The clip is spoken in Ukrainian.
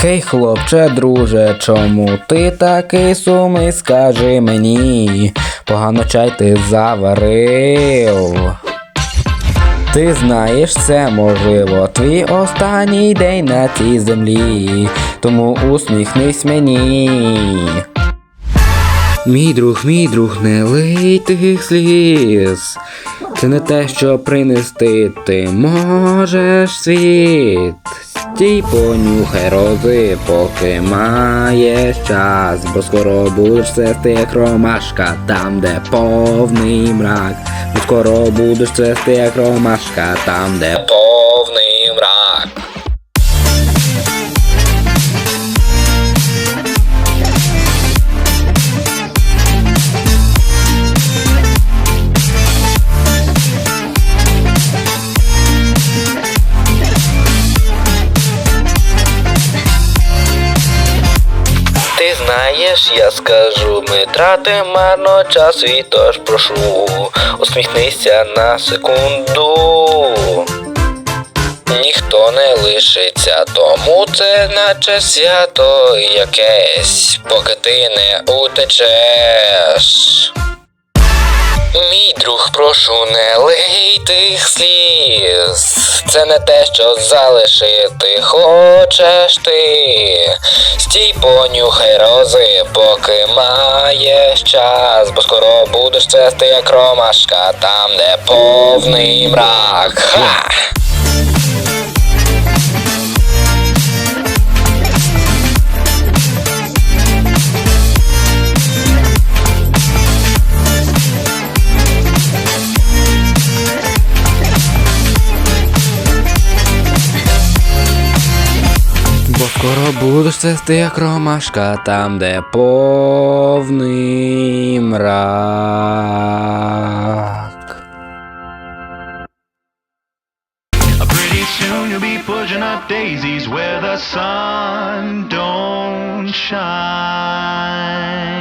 Хей, хлопче, друже, чому ти такий сумний, скажи мені, погано чай ти заварив. Ти знаєш, це можливо твій останній день на цій землі, тому усміхнись мені. Мій друг, мій друг, не лий тих сліз. Це не те, що принести ти можеш світ. Стій, понюхай рози, поки маєш час, бо скоро будеш цести, як ромашка, там, де повний мрак. Бо скоро будеш цести, як ромашка, там, де повний мрак. Знаєш, я скажу, ми тратимо марно час і тож прошу, усміхнися на секунду. Ніхто не лишиться, тому це наче свято якесь, поки ти не утечеш. Мій друг, прошу, не лий тих сліз. Це не те, що залишити хочеш ти. Стій, понюхай рози, поки маєш час, бо скоро будеш цвести як ромашка, там, де повний мрак. Ха! Скоро буду цвести як ромашка, там, де повний мрак. Pretty soon you'll be pushing up daisies where the sun don't shine.